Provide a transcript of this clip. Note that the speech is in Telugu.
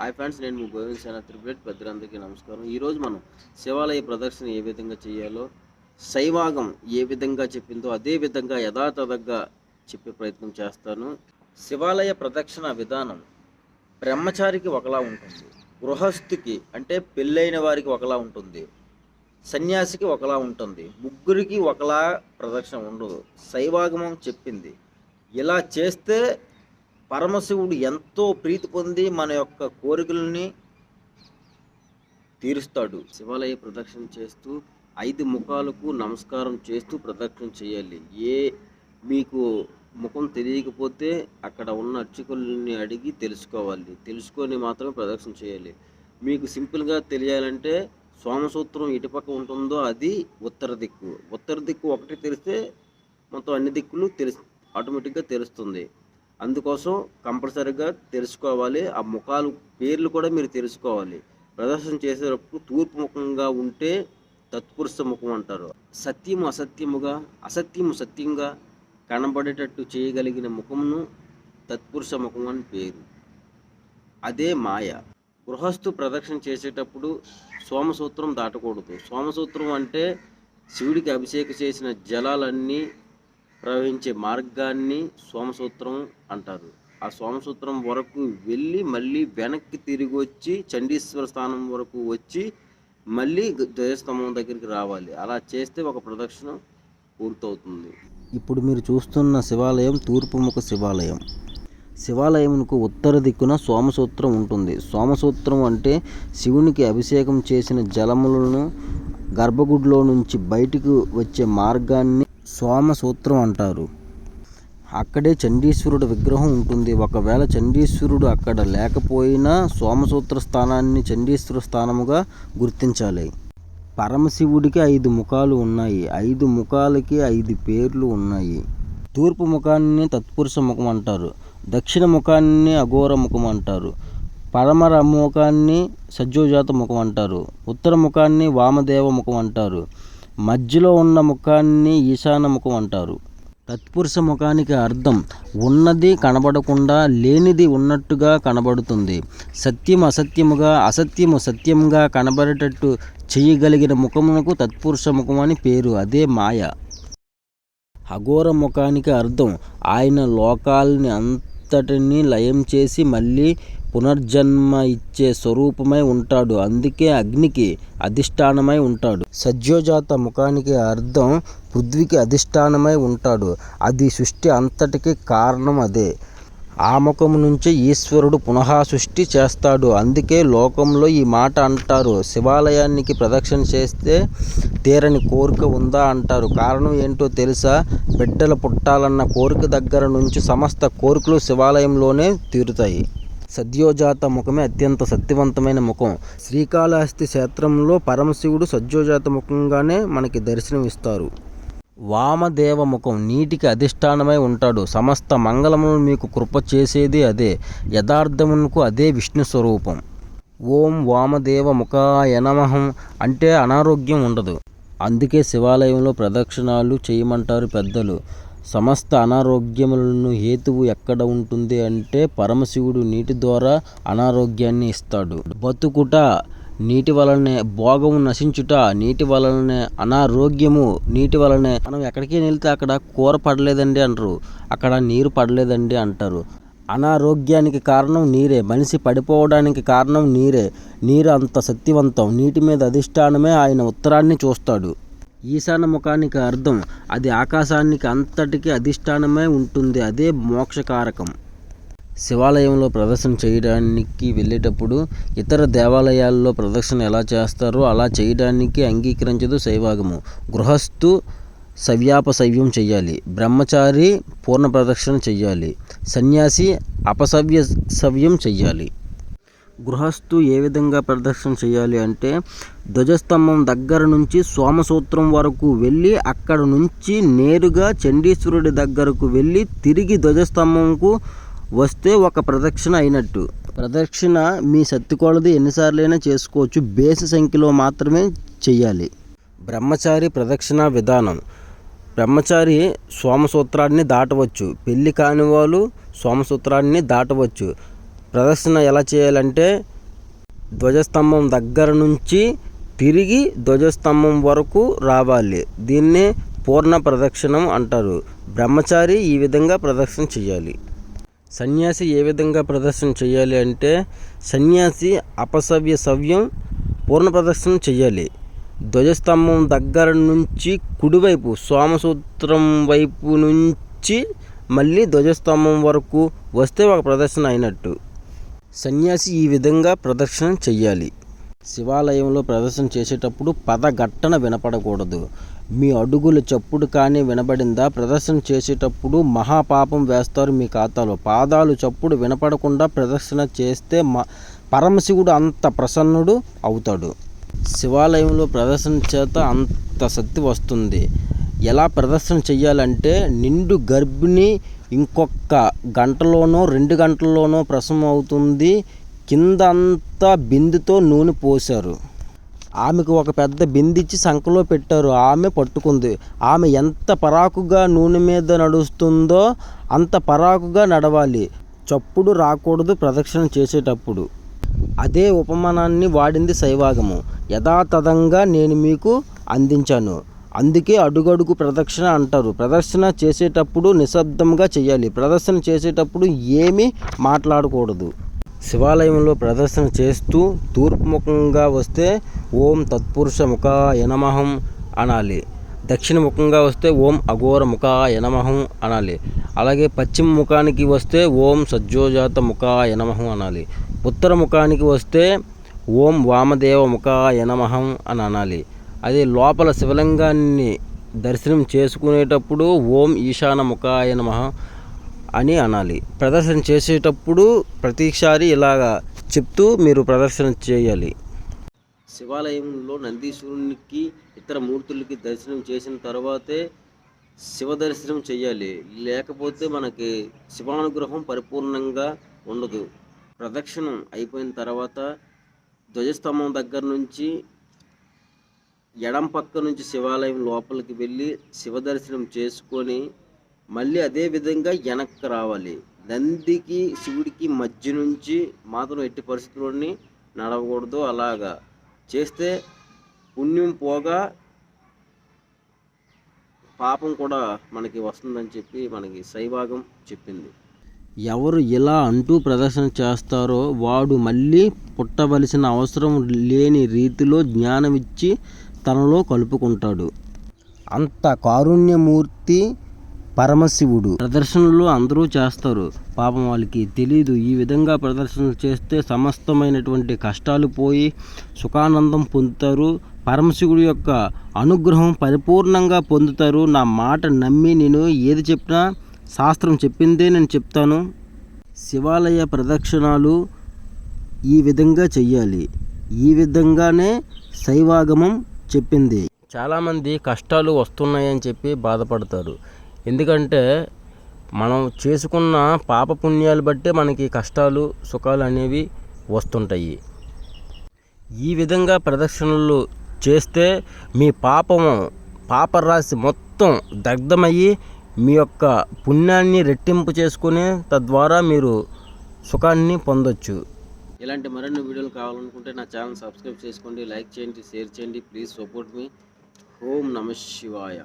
హాయ్ ఫ్రెండ్స్ నేను మీ గోవింద్ సేన త్రిపురేట్ పెద్దలందరికీ నమస్కారం ఈరోజు మనం శివాలయ ప్రదర్శన ఏ విధంగా చేయాలో శైవాగం ఏ విధంగా చెప్పిందో అదే విధంగా యథాతథంగా చెప్పే ప్రయత్నం చేస్తాను. శివాలయ ప్రదక్షిణ విధానం బ్రహ్మచారికి ఒకలా ఉంటుంది గృహస్థుకి అంటే పెళ్ళైన వారికి ఒకలా ఉంటుంది సన్యాసికి ఒకలా ఉంటుంది ముగ్గురికి ఒకలా ప్రదక్షిణ ఉండదు. శైవాగమం చెప్పింది. ఇలా చేస్తే పరమశివుడు ఎంతో ప్రీతి పొంది మన యొక్క కోరికలని తీరుస్తాడు. శివాలయ ప్రదక్షిణ చేస్తూ ఐదు ముఖాలకు నమస్కారం చేస్తూ ప్రదక్షిణ చేయాలి. ఏ మీకు ముఖం తెలియకపోతే అక్కడ ఉన్న అర్చకుల్ని అడిగి తెలుసుకోవాలి. తెలుసుకొని మాత్రమే ప్రదక్షిణ చేయాలి. మీకు సింపుల్గా తెలియాలంటే సోమసూత్రం ఇటుపక్క ఉంటుందో అది ఉత్తర దిక్కు. ఉత్తర దిక్కు ఒకటి తెలిస్తే మొత్తం అన్ని దిక్కులు తెలుసు ఆటోమేటిక్గా తెలుస్తుంది. అందుకోసం కంపల్సరీగా తెలుసుకోవాలి. ఆ ముఖాలు పేర్లు కూడా మీరు తెలుసుకోవాలి. ప్రదర్శన చేసేటప్పుడు తూర్పు ముఖంగా ఉంటే తత్పురుష ముఖం అంటారు. సత్యము అసత్యముగా అసత్యము సత్యంగా కనబడేటట్టు చేయగలిగిన ముఖమును తత్పురుష ముఖం అని పేరు. అదే మాయ. గృహస్థు ప్రదక్షిణ చేసేటప్పుడు సోమసూత్రం దాటకూడదు. సోమసూత్రం అంటే శివుడికి అభిషేకం చేసిన జలాలన్నీ ప్రవహించే మార్గాన్ని సోమసూత్రం అంటారు. ఆ సోమసూత్రం వరకు వెళ్ళి మళ్ళీ వెనక్కి తిరిగి వచ్చి చండీశ్వర స్థానం వరకు వచ్చి మళ్ళీ ధ్వజస్తంభం దగ్గరికి రావాలి. అలా చేస్తే ఒక ప్రదక్షిణ పూర్తవుతుంది. ఇప్పుడు మీరు చూస్తున్న శివాలయం తూర్పుముఖ శివాలయం. శివాలయంకు ఉత్తర దిక్కున సోమసూత్రం ఉంటుంది. సోమసూత్రం అంటే శివునికి అభిషేకం చేసిన జలములను గర్భగుడిలో నుంచి బయటికి వచ్చే మార్గాన్ని సోమసూత్రం అంటారు. అక్కడే చండీశ్వరుడు విగ్రహం ఉంటుంది. ఒకవేళ చండీశ్వరుడు అక్కడ లేకపోయినా సోమసూత్ర స్థానాన్ని చండీశ్వర స్థానముగా గుర్తించాలి. పరమశివుడికి ఐదు ముఖాలు ఉన్నాయి. ఐదు ముఖాలకి ఐదు పేర్లు ఉన్నాయి. తూర్పు ముఖాన్ని తత్పురుష ముఖం అంటారు. దక్షిణ ముఖాన్ని అఘోర ముఖం అంటారు. పరమర ముఖాన్ని సజ్జోజాత ముఖం అంటారు. ఉత్తర ముఖాన్ని వామదేవ ముఖం అంటారు. మధ్యలో ఉన్న ముఖాన్ని ఈశాన ముఖం అంటారు. తత్పురుష ముఖానికి అర్థం ఉన్నది కనబడకుండా లేనిది ఉన్నట్టుగా కనబడుతుంది. సత్యం అసత్యముగా అసత్యము సత్యంగా కనబడేటట్టు చేయగలిగిన ముఖమునకు తత్పురుష ముఖం అని పేరు. అదే మాయ. అఘోర ముఖానికి అర్థం ఆయన లోకాల్ని అంతటిని లయం చేసి మళ్ళీ పునర్జన్మ ఇచ్చే స్వరూపమై ఉంటాడు. అందుకే అగ్నికి అధిష్టానమై ఉంటాడు. సజ్జోజాత ముఖానికి అర్థం పృథ్వీకి అధిష్టానమై ఉంటాడు. అది సృష్టి అంతటికి కారణం అదే. ఆ ముఖం నుంచే ఈశ్వరుడు పునః సృష్టి చేస్తాడు. అందుకే లోకంలో ఈ మాట అంటారు. శివాలయానికి ప్రదక్షిణ చేస్తే తీరని కోరిక ఉందా అంటారు. కారణం ఏంటో తెలుసా? బిడ్డలు పుట్టాలన్న కోరిక దగ్గర నుంచి సమస్త కోరికలు శివాలయంలోనే తీరుతాయి. సద్యోజాత ముఖమే అత్యంత శక్తివంతమైన ముఖం. శ్రీకాళహస్తి క్షేత్రంలో పరమశివుడు సద్యోజాత ముఖంగానే మనకి దర్శనమిస్తారు. వామదేవ ముఖం నీటికి అధిష్టానమై ఉంటాడు. సమస్త మంగళములను మీకు కృప చేసేది అదే. యథార్థమునకు అదే విష్ణు స్వరూపం. ఓం వామదేవ ముఖాయ అంటే అనారోగ్యం ఉండదు. అందుకే శివాలయంలో ప్రదక్షిణాలు చేయమంటారు పెద్దలు. సమస్త అనారోగ్యములను హేతువు ఎక్కడ ఉంటుంది అంటే పరమశివుడు నీటి ద్వారా అనారోగ్యాన్ని ఇస్తాడు. బతుకుట నీటి వలనే భోగము నశించుట నీటి వలనే అనారోగ్యము నీటి వలనే మనం ఎక్కడికి వెళ్తే అక్కడ కూర పడలేదండి అంటారు. అక్కడ నీరు పడలేదండి అంటారు. అనారోగ్యానికి కారణం నీరే మనిషి పడిపోవడానికి కారణం నీరే. నీరు అంత శక్తివంతం నీటి మీద అధిష్టానమే ఆయన ఉత్తరాన్ని చూస్తాడు. ఈశాన ముఖానికి అర్థం అది ఆకాశానికి అంతటికి అధిష్టానమే ఉంటుంది అదే మోక్షకారకం. శివాలయంలో ప్రదర్శన చేయడానికి వెళ్ళేటప్పుడు ఇతర దేవాలయాల్లో ప్రదర్శన ఎలా చేస్తారో అలా చేయడానికి అంగీకరించదు శైవాగము. గృహస్థు సవ్యాపసవ్యం చేయాలి బ్రహ్మచారి పూర్ణ ప్రదక్షిణ చెయ్యాలి. సన్యాసి అపసవ్య సవ్యం చెయ్యాలి. గృహస్థు ఏ విధంగా ప్రదర్శన చేయాలి అంటే ధ్వజస్తంభం దగ్గర నుంచి సోమసూత్రం వరకు వెళ్ళి అక్కడ నుంచి నేరుగా చండీశ్వరుడి దగ్గరకు వెళ్ళి తిరిగి ధ్వజస్తంభంకు వస్తే ఒక ప్రదక్షిణ అయినట్టు. ప్రదక్షిణ మీ శక్తి కొలది ఎన్నిసార్లైనా చేసుకోవచ్చు. బేసి సంఖ్యలో మాత్రమే చెయ్యాలి. బ్రహ్మచారి ప్రదక్షిణ విధానం. బ్రహ్మచారి సోమసూత్రాన్ని దాటవచ్చు. పెళ్ళి కాని వాళ్ళు సోమసూత్రాన్ని దాటవచ్చు. ప్రదక్షిణ ఎలా చేయాలంటే ధ్వజస్తంభం దగ్గర నుంచి తిరిగి ధ్వజస్తంభం వరకు రావాలి. దీన్నే పూర్ణ ప్రదక్షిణం అంటారు. బ్రహ్మచారి ఈ విధంగా ప్రదక్షిణ చేయాలి సన్యాసి ఏ విధంగా ప్రదర్శన చేయాలి అంటే సన్యాసి అపసవ్య సవ్యం పూర్ణ ప్రదర్శన చేయాలి. ధ్వజస్తంభం దగ్గర నుంచి కుడివైపు సోమసూత్రం వైపు నుంచి మళ్ళీ ధ్వజస్తంభం వరకు వస్తే ఒక ప్రదర్శన అయినట్టు. సన్యాసి ఈ విధంగా ప్రదర్శన చెయ్యాలి శివాలయంలో ప్రదర్శన చేసేటప్పుడు పదగట్టన వినపడకూడదు. మీ అడుగుల చప్పుడు కానీ వినబడిందా? ప్రదర్శన చేసేటప్పుడు మహాపాపం వేస్తారు మీ ఖాతాలో. పాదాలు చప్పుడు వినపడకుండా ప్రదర్శన చేస్తే మ పరమశివుడు అంత ప్రసన్నుడు అవుతాడు. శివాలయంలో ప్రదర్శన చేత అంత శక్తి వస్తుంది. ఎలా ప్రదర్శన చెయ్యాలంటే నిండు గర్భిణి ఇంకొక గంటలోనో రెండు గంటల్లోనో ప్రసవం అవుతుంది. కింద అంతా బిందుతో నూనె పోశారు. ఆమెకు ఒక పెద్ద బిందిచ్చి సంకలో పెట్టారు. ఆమె పట్టుకుంది. ఆమె ఎంత పరాకుగా నూనె మీద నడుస్తుందో అంత పరాకుగా నడవాలి. చప్పుడు రాకూడదు ప్రదక్షిణ చేసేటప్పుడు. అదే ఉపమానాన్ని వాడింది శైవాగము. యథాతథంగా నేను మీకు అందించాను. అందుకే అడుగడుగు ప్రదక్షిణ అంటారు. ప్రదర్శన చేసేటప్పుడు నిశ్శబ్దంగా చేయాలి ప్రదర్శన చేసేటప్పుడు ఏమీ మాట్లాడకూడదు. శివాలయంలో ప్రదర్శన చేస్తూ తూర్పుముఖంగా వస్తే ఓం తత్పురుష ముఖాయ యనమహం అనాలి. దక్షిణ ముఖంగా వస్తే ఓం అఘోర ముఖాయ నమః అనాలి. అలాగే పశ్చిమ ముఖానికి వస్తే ఓం సజ్జోజాత ముఖాయ నమః అనాలి. ఉత్తర ముఖానికి వస్తే ఓం వామదేవ ముఖాయ నమః అని అనాలి. అదే లోపల శివలింగాన్ని దర్శనం చేసుకునేటప్పుడు ఓం ఈశాన ముఖాయ నమః అని అనాలి. ప్రదర్శన చేసేటప్పుడు ప్రతిసారి ఇలాగా చెప్తూ మీరు ప్రదర్శన చేయాలి. శివాలయంలో నందీశ్వరునికి ఇతర మూర్తులకి దర్శనం చేసిన తర్వాతే శివ దర్శనం చేయాలి. లేకపోతే మనకి శివానుగ్రహం పరిపూర్ణంగా ఉండదు. ప్రదక్షిణం అయిపోయిన తర్వాత ధ్వజస్తంభం దగ్గర నుంచి ఎడం పక్క నుంచి శివాలయం లోపలికి వెళ్ళి శివ దర్శనం చేసుకొని మళ్ళీ అదే విధంగా వెనక్కి రావాలి. నందికి శివుడికి మధ్య నుంచి మాత్రం ఎట్టి పరిస్థితుల్లోని నడవకూడదు. అలాగా చేస్తే పుణ్యం పోగా పాపం కూడా మనకి వస్తుందని చెప్పి మనకి సైభాగం చెప్పింది. ఎవరు ఇలా అంటూ ప్రదర్శన చేస్తారో వాడు మళ్ళీ పుట్టవలసిన అవసరం లేని రీతిలో జ్ఞానం ఇచ్చి తనలో కలుపుకుంటాడు. అంత కారుణ్యమూర్తి పరమశివుడు. ప్రదర్శనలు అందరూ చేస్తారు. పాపం వాళ్ళకి తెలియదు ఈ విధంగా ప్రదర్శనలు చేస్తే సమస్తమైనటువంటి కష్టాలు పోయి సుఖానందం పొందుతారు. పరమశివుడి యొక్క అనుగ్రహం పరిపూర్ణంగా పొందుతారు. నా మాట నమ్మి నేను ఏది చెప్పినా శాస్త్రం చెప్పిందే నేను చెప్తాను. శివాలయ ప్రదక్షిణాలు ఈ విధంగా చెయ్యాలి. ఈ విధంగానే శైవాగమం చెప్పింది. చాలామంది కష్టాలు వస్తున్నాయని చెప్పి బాధపడతారు. ఎందుకంటే మనం చేసుకున్న పాపపుణ్యాలు బట్టే మనకి కష్టాలు సుఖాలు అనేవి వస్తుంటాయి. ఈ విధంగా ప్రదక్షిణలు చేస్తే మీ పాపము పాపరాశి మొత్తం దగ్ధమయ్యి మీ యొక్క పుణ్యాన్ని రెట్టింపు చేసుకుని తద్వారా మీరు సుఖాన్ని పొందొచ్చు. ఇలాంటి మరిన్ని వీడియోలు కావాలనుకుంటే నా ఛానల్ సబ్స్క్రైబ్ చేసుకోండి లైక్ చేయండి షేర్ చేయండి ప్లీజ్ సపోర్ట్ మీ. ఓం నమ శివాయ.